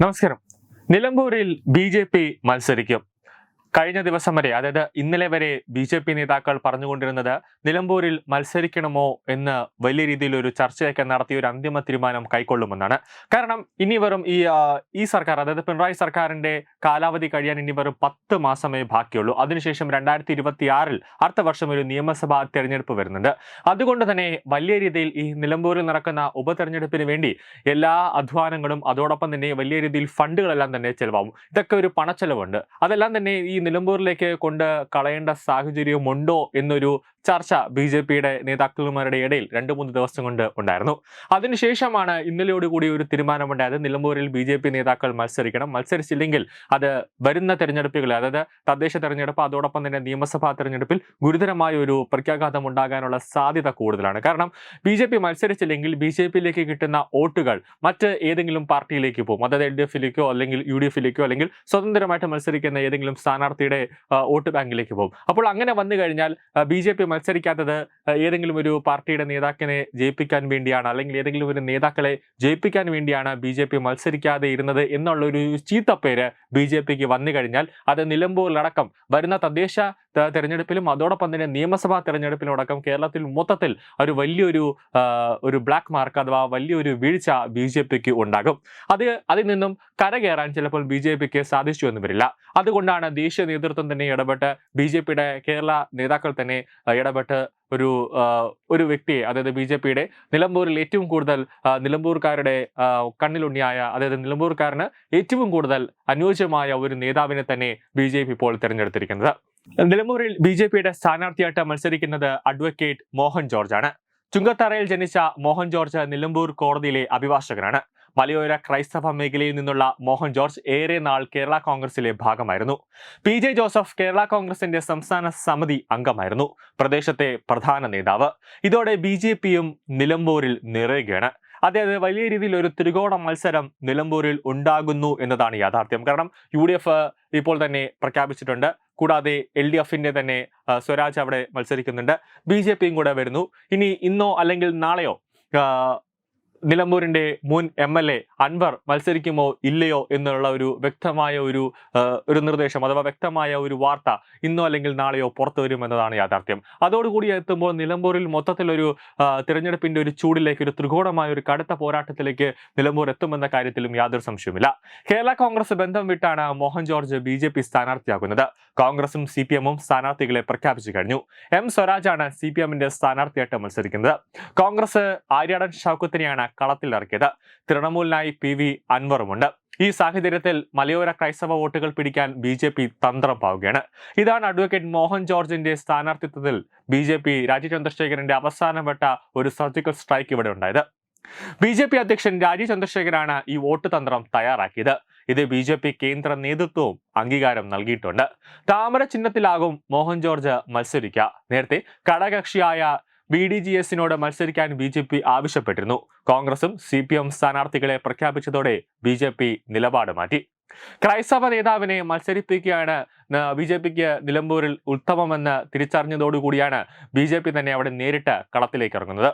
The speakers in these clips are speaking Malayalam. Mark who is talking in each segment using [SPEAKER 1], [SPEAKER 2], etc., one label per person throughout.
[SPEAKER 1] നമസ്കാരം. നിലമ്പൂരിൽ ബി ജെ പി മത്സരിക്കും. കഴിഞ്ഞ ദിവസം വരെ അതായത് ഇന്നലെ വരെ ബി ജെ പി നേതാക്കൾ പറഞ്ഞുകൊണ്ടിരുന്നത് നിലമ്പൂരിൽ മത്സരിക്കണമോ എന്ന് വലിയ രീതിയിൽ ഒരു ചർച്ചയൊക്കെ നടത്തിയ ഒരു അന്തിമ തീരുമാനം കൈക്കൊള്ളുമെന്നാണ്. കാരണം ഇനി വെറും ഈ ഈ സർക്കാർ അതായത് പിണറായി സർക്കാരിന്റെ കാലാവധി കഴിയാൻ ഇനി വെറും പത്ത് മാസമേ ബാക്കിയുള്ളൂ. അതിനുശേഷം രണ്ടായിരത്തി ഇരുപത്തി ആറിൽ അടുത്ത വർഷം ഒരു നിയമസഭാ തെരഞ്ഞെടുപ്പ് വരുന്നുണ്ട്. അതുകൊണ്ട് തന്നെ വലിയ രീതിയിൽ ഈ നിലമ്പൂരിൽ നടക്കുന്ന ഉപതെരഞ്ഞെടുപ്പിന് വേണ്ടി എല്ലാ അധ്വാനങ്ങളും അതോടൊപ്പം തന്നെ വലിയ രീതിയിൽ ഫണ്ടുകളെല്ലാം തന്നെ ചെലവാകും. ഇതൊക്കെ ഒരു പണച്ചെലവുണ്ട്. അതെല്ലാം തന്നെ ഈ നിലമ്പൂരിലേക്ക് കൊണ്ട് കളയേണ്ട സാഹചര്യമുണ്ടോ എന്നൊരു ചർച്ച ബി ജെ പിയുടെ നേതാക്കന്മാരുടെ ഇടയിൽ രണ്ട് മൂന്ന് ദിവസം കൊണ്ട് ഉണ്ടായിരുന്നു. അതിനുശേഷമാണ് ഇന്നലെയോടുകൂടി ഒരു തീരുമാനമുണ്ടായത്. നിലമ്പൂരിൽ ബി ജെ പി നേതാക്കൾ മത്സരിക്കണം. മത്സരിച്ചില്ലെങ്കിൽ അത് വരുന്ന തെരഞ്ഞെടുപ്പുകൾ അതായത് തദ്ദേശ തെരഞ്ഞെടുപ്പ് അതോടൊപ്പം തന്നെ നിയമസഭാ തെരഞ്ഞെടുപ്പിൽ ഗുരുതരമായ ഒരു പ്രത്യാഘാതം ഉണ്ടാകാനുള്ള സാധ്യത കൂടുതലാണ്. കാരണം ബി ജെ പി മത്സരിച്ചില്ലെങ്കിൽ ബി ജെ പിയിലേക്ക് കിട്ടുന്ന വോട്ടുകൾ മറ്റ് ഏതെങ്കിലും പാർട്ടിയിലേക്ക് പോകും. അതായത് എൽ ഡി എഫിലേക്കോ അല്ലെങ്കിൽ യു ഡി എഫിലേക്കോ അല്ലെങ്കിൽ സ്വതന്ത്രമായിട്ട് മത്സരിക്കുന്ന ഏതെങ്കിലും സ്ഥാനാർത്ഥിയുടെ വോട്ട് ബാങ്കിലേക്ക് പോകും. അപ്പോൾ അങ്ങനെ വന്നു കഴിഞ്ഞാൽ ബി ജെ പി മത്സരിക്കാത്തത് ഏതെങ്കിലും ഒരു പാർട്ടിയുടെ നേതാക്കിനെ ജയിപ്പിക്കാൻ വേണ്ടിയാണ് അല്ലെങ്കിൽ ഏതെങ്കിലും ഒരു നേതാക്കളെ ജയിപ്പിക്കാൻ വേണ്ടിയാണ് ബി ജെ പി മത്സരിക്കാതെ ഇരുന്നത് എന്നുള്ള ഒരു ചീത്തപ്പേര് ബി ജെ പിക്ക് വന്നു കഴിഞ്ഞാൽ അത് നിലമ്പൂരിലടക്കം വരുന്ന തദ്ദേശ തെരഞ്ഞെടുപ്പിലും അതോടൊപ്പം തന്നെ നിയമസഭാ തെരഞ്ഞെടുപ്പിലും അടക്കം കേരളത്തിൽ മൊത്തത്തിൽ ഒരു വലിയൊരു ഒരു ബ്ലാക്ക് മാർക്ക് അഥവാ വലിയൊരു വീഴ്ച ബി ജെ പിക്ക് ഉണ്ടാകും. അത് അതിൽ നിന്നും കരകയറാൻ ചിലപ്പോൾ ബി ജെ പിക്ക് സാധിച്ചു എന്ന് വരില്ല. അതുകൊണ്ടാണ് ദേശീയ നേതൃത്വം തന്നെ ഇടപെട്ട് ബി ജെ പിയുടെ കേരള നേതാക്കൾ തന്നെ ഇടപെട്ട് ഒരു ഒരു വ്യക്തിയെ അതായത് ബി ജെ പിയുടെ നിലമ്പൂരിൽ ഏറ്റവും കൂടുതൽ നിലമ്പൂർക്കാരുടെ കണ്ണിലുണ്ണിയായ അതായത് നിലമ്പൂർക്കാരന് ഏറ്റവും കൂടുതൽ അനുയോജ്യമായ ഒരു നേതാവിനെ തന്നെ ബി ജെ പി ഇപ്പോൾ തിരഞ്ഞെടുത്തിരിക്കുന്നത്. നിലമ്പൂരിൽ ബി ജെ പിയുടെ സ്ഥാനാർത്ഥിയായിട്ട് മത്സരിക്കുന്നത് അഡ്വക്കേറ്റ് മോഹൻ ജോർജ് ആണ് ചുങ്കത്തറയിൽ ജനിച്ച മോഹൻ ജോർജ് നിലമ്പൂർ കോടതിയിലെ അഭിഭാഷകനാണ്. മലയോര ക്രൈസ്തവ മേഖലയിൽ നിന്നുള്ള മോഹൻ ജോർജ് ഏറെ നാൾ കേരള കോൺഗ്രസിലെ ഭാഗമായിരുന്നു. പി ജെ ജോസഫ് കേരള കോൺഗ്രസിന്റെ സംസ്ഥാന സമിതി അംഗമായിരുന്നു. പ്രദേശത്തെ പ്രധാന നേതാവ്. ഇതോടെ ബി ജെ പിയും നിലമ്പൂരിൽ നിറയുകയാണ്. അതായത് വലിയ രീതിയിൽ ഒരു ത്രികോണ മത്സരം നിലമ്പൂരിൽ ഉണ്ടാകുന്നു എന്നതാണ് യാഥാർത്ഥ്യം. കാരണം യു ഡി എഫ് ഇപ്പോൾ തന്നെ പ്രഖ്യാപിച്ചിട്ടുണ്ട്. കൂടാതെ എൽ ഡി എഫിന്റെ തന്നെ സ്വരാജ് അവിടെ മത്സരിക്കുന്നുണ്ട്. ബി ജെ പിയും കൂടെ വരുന്നു. ഇനി ഇന്നോ അല്ലെങ്കിൽ നാളെയോ ആ, നിലമ്പൂരിന്റെ മുൻ എം എൽ എ അൻവർ മത്സരിക്കുമോ ഇല്ലയോ എന്നുള്ള ഒരു വ്യക്തമായ ഒരു ഒരു നിർദ്ദേശം അഥവാ വ്യക്തമായ ഒരു വാർത്ത ഇന്നോ അല്ലെങ്കിൽ നാളെയോ പുറത്തു വരും എന്നതാണ് യാഥാർത്ഥ്യം. അതോടുകൂടി എത്തുമ്പോൾ നിലമ്പൂരിൽ മൊത്തത്തിലൊരു തിരഞ്ഞെടുപ്പിന്റെ ഒരു ചൂടിലേക്ക് ഒരു ത്രികോണമായ ഒരു കടുത്ത പോരാട്ടത്തിലേക്ക് നിലമ്പൂർ എത്തുമെന്ന കാര്യത്തിലും യാതൊരു സംശയവുമില്ല. കേരള കോൺഗ്രസ് ബന്ധം വിട്ടാണ് Mohan George B J P സ്ഥാനാർത്ഥിയാകുന്നത്. കോൺഗ്രസും സി പി എമ്മും സ്ഥാനാർത്ഥികളെ പ്രഖ്യാപിച്ചു കഴിഞ്ഞു. എം സ്വരാജാണ് സി പി എമ്മിന്റെ സ്ഥാനാർത്ഥിയായിട്ട് മത്സരിക്കുന്നത്. കോൺഗ്രസ് ആര്യാടൻ ഷൗക്കത്തിനെയാണ് കളത്തിലിറക്കിയത് തൃണമൂലിനായി പി വി അൻവറുമുണ്ട്. ഈ സാഹചര്യത്തിൽ മലയോര ക്രൈസ്തവ വോട്ടുകൾ പിടിക്കാൻ ബി ജെ പി തന്ത്രം പാവുകയാണ്. ഇതാണ് അഡ്വക്കേറ്റ് മോഹൻ ജോർജിന്റെ സ്ഥാനാർത്ഥിത്വത്തിൽ ബി ജെ പി രാജീവ് ചന്ദ്രശേഖരന്റെ അവസാനവട്ട ഒരു സർജിക്കൽ സ്ട്രൈക്ക് ഇവിടെ ഉണ്ടായത്. ബി ജെ പി അധ്യക്ഷൻ രാജീവ് ചന്ദ്രശേഖരാണ് ഈ വോട്ട് തന്ത്രം തയ്യാറാക്കിയത്. ഇത് ബി ജെ പി കേന്ദ്ര നേതൃത്വവും അംഗീകാരം നൽകിയിട്ടുണ്ട്. താമര ചിഹ്നത്തിലാകും മോഹൻ ജോർജ് മത്സരിക്കുക. നേരത്തെ ഘടകകക്ഷിയായ ബി ഡി ജി എസിനോട് മത്സരിക്കാൻ ബി ജെ പി ആവശ്യപ്പെട്ടിരുന്നു. കോൺഗ്രസും സി പി എം സ്ഥാനാർത്ഥികളെ പ്രഖ്യാപിച്ചതോടെ ബി ജെ പി നിലപാട് മാറ്റി. ക്രൈസ്തവ നേതാവിനെ മത്സരിപ്പിക്കുകയാണ് ബി ജെ പിക്ക് നിലമ്പൂരിൽ ഉത്തമമെന്ന് തിരിച്ചറിഞ്ഞതോടുകൂടിയാണ് ബി ജെ പി തന്നെ അവിടെ നേരിട്ട് കളത്തിലേക്ക് ഇറങ്ങുന്നത്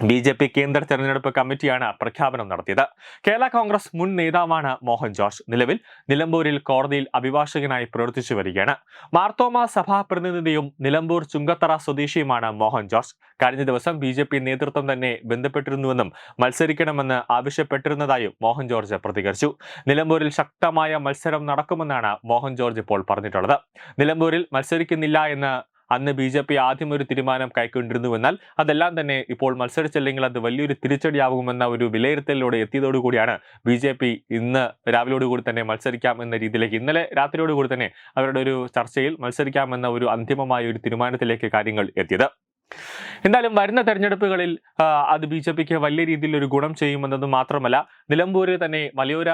[SPEAKER 1] ബി ജെ പി കേന്ദ്ര തെരഞ്ഞെടുപ്പ് കമ്മിറ്റിയാണ് പ്രഖ്യാപനം നടത്തിയത്. കേരള കോൺഗ്രസ് മുൻ നേതാവാണ് മോഹൻ ജോർജ്. നിലവിൽ നിലമ്പൂരിൽ കോടതിയിൽ അഭിഭാഷകനായി പ്രവർത്തിച്ചു വരികയാണ്. മാർത്തോമ സഭാ പ്രതിനിധിയും നിലമ്പൂർ ചുങ്കത്തറ സ്വദേശിയുമാണ് മോഹൻ ജോർജ്. കഴിഞ്ഞ ദിവസം ബി ജെ പി നേതൃത്വം തന്നെ ബന്ധപ്പെട്ടിരുന്നുവെന്നും മത്സരിക്കണമെന്ന് ആവശ്യപ്പെട്ടിരുന്നതായും മോഹൻ ജോർജ് പ്രതികരിച്ചു. നിലമ്പൂരിൽ ശക്തമായ മത്സരം നടക്കുമെന്നാണ് മോഹൻ ജോർജ് ഇപ്പോൾ പറഞ്ഞിട്ടുള്ളത്. നിലമ്പൂരിൽ മത്സരിക്കുന്നില്ല എന്ന് അന്ന് ബി ജെ പി ആദ്യം ഒരു തീരുമാനം കൈക്കൊണ്ടിരുന്നുവെന്നാൽ അതെല്ലാം തന്നെ ഇപ്പോൾ മത്സരിച്ചില്ലെങ്കിൽ അത് വലിയൊരു തിരിച്ചടിയാകുമെന്ന ഒരു വിലയിരുത്തലിലൂടെ എത്തിയതോടുകൂടിയാണ് ബി ജെ പി ഇന്ന് രാവിലെയോടുകൂടി തന്നെ മത്സരിക്കാം എന്ന രീതിയിലേക്ക് ഇന്നലെ രാത്രിയോടുകൂടി തന്നെ അവരുടെ ഒരു ചർച്ചയിൽ മത്സരിക്കാമെന്ന ഒരു അന്തിമമായ ഒരു തീരുമാനത്തിലേക്ക് കാര്യങ്ങൾ എത്തിയത്. എന്തായാലും വരുന്ന തെരഞ്ഞെടുപ്പുകളിൽ അത് ബി ജെ പിക്ക് വലിയ രീതിയിൽ ഒരു ഗുണം ചെയ്യുമെന്നത് മാത്രമല്ല നിലമ്പൂരിൽ തന്നെ മലയോര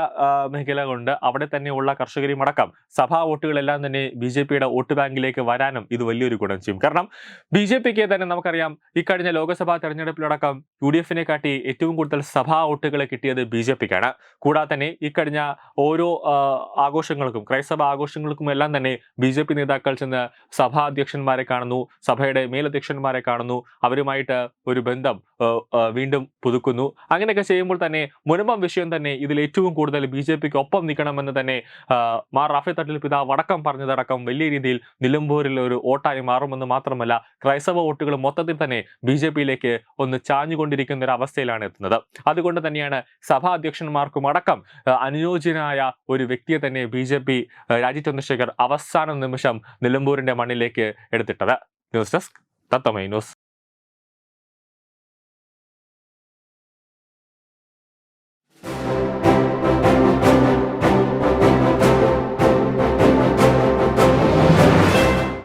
[SPEAKER 1] മേഖല കൊണ്ട് അവിടെ തന്നെയുള്ള കർഷകരും അടക്കം സഭാ വോട്ടുകളെല്ലാം തന്നെ ബി ജെ പിയുടെ വോട്ട് ബാങ്കിലേക്ക് വരാനും ഇത് വലിയൊരു ഗുണം ചെയ്യും. കാരണം ബി ജെ പിക്ക് തന്നെ നമുക്കറിയാം ഇക്കഴിഞ്ഞ ലോക്സഭാ തെരഞ്ഞെടുപ്പിലടക്കം യു ഡി എഫിനെ കാട്ടി ഏറ്റവും കൂടുതൽ സഭാ വോട്ടുകൾ കിട്ടിയത് ബി ജെ പിക്കാണ്. കൂടാതെ തന്നെ ഇക്കഴിഞ്ഞ ഓരോ ആഘോഷങ്ങൾക്കും ക്രൈസ്തവ ആഘോഷങ്ങൾക്കും എല്ലാം തന്നെ ബി ജെ പി നേതാക്കൾ ചെന്ന് സഭാ അധ്യക്ഷന്മാരെ കാണുന്നു സഭയുടെ മേലധ്യക്ഷന്മാരെ കാണുന്നു. അവരുമായിട്ട് ഒരു ബന്ധം വീണ്ടും പുതുക്കുന്നു. അങ്ങനെയൊക്കെ ചെയ്യുമ്പോൾ തന്നെ മുനമ്പം വിഷയം തന്നെ ഇതിൽ ഏറ്റവും കൂടുതൽ ബി ജെ പിക്ക് ഒപ്പം നിൽക്കണമെന്ന് തന്നെ മാർ റാഫി തട്ടിൽ പിതാവ് അടക്കം പറഞ്ഞതടക്കം വലിയ രീതിയിൽ നിലമ്പൂരിൽ ഒരു വോട്ടായി മാറുമെന്ന് മാത്രമല്ല ക്രൈസ്തവ വോട്ടുകൾ മൊത്തത്തിൽ തന്നെ ബി ജെ പിയിലേക്ക് ഒന്ന് ചാഞ്ഞുകൊണ്ടിരിക്കുന്ന ഒരു അവസ്ഥയിലാണ് എത്തുന്നത്. അതുകൊണ്ട് തന്നെയാണ് സഭാ അധ്യക്ഷന്മാർക്കും അടക്കം അനുയോജ്യനായ ഒരു വ്യക്തിയെ തന്നെ B J P Rajeev Chandrasekhar അവസാന നിമിഷം നിലമ്പൂരിന്റെ മണ്ണിലേക്ക് എടുത്തിട്ടത്. ന്യൂസ് ഡെസ്ക് തത്തമൈ ന്യൂസ്.